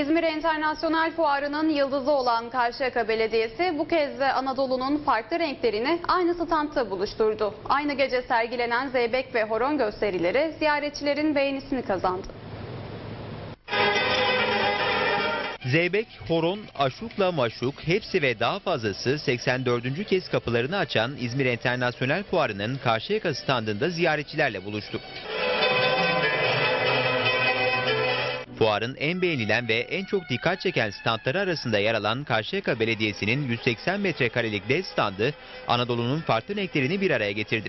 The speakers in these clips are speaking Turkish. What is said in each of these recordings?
İzmir Enternasyonel Fuarı'nın yıldızı olan Karşıyaka Belediyesi bu kez de Anadolu'nun farklı renklerini aynı standta buluşturdu. Aynı gece sergilenen zeybek ve horon gösterileri ziyaretçilerin beğenisini kazandı. Zeybek, horon, aşukla maşuk hepsi ve daha fazlası 84. kez kapılarını açan İzmir Enternasyonel Fuarı'nın Karşıyaka standında ziyaretçilerle buluştu. Fuarın en beğenilen ve en çok dikkat çeken standları arasında yer alan Karşıyaka Belediyesi'nin 180 metrekarelik dev standı Anadolu'nun farklı renklerini bir araya getirdi.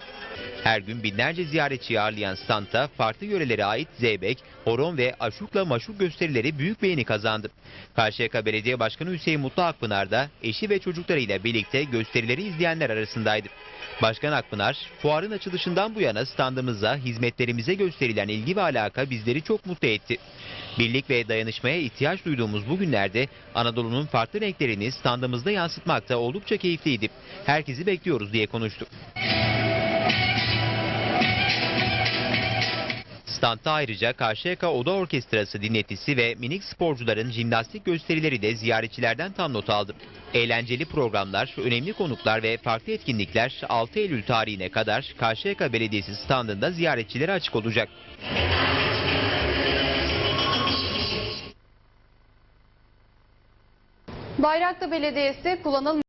Her gün binlerce ziyaretçiyi ağırlayan standta farklı yörelere ait zeybek, horon ve aşukla maşuk gösterileri büyük beğeni kazandı. Karşıyaka Belediye Başkanı Hüseyin Mutlu Akpınar da eşi ve çocuklarıyla birlikte gösterileri izleyenler arasındaydı. Başkan Akpınar, fuarın açılışından bu yana standımıza, hizmetlerimize gösterilen ilgi ve alaka bizleri çok mutlu etti. Birlik ve dayanışmaya ihtiyaç duyduğumuz bu günlerde Anadolu'nun farklı renklerini standımızda yansıtmakta oldukça keyifliydi. Herkesi bekliyoruz diye konuştu. Standta ayrıca Karşıyaka Oda Orkestrası dinletisi ve minik sporcuların jimnastik gösterileri de ziyaretçilerden tam not aldı. Eğlenceli programlar, önemli konuklar ve farklı etkinlikler 6 Eylül tarihine kadar Karşıyaka Belediyesi standında ziyaretçilere açık olacak. Bayraklı Belediyesi kullanılmayan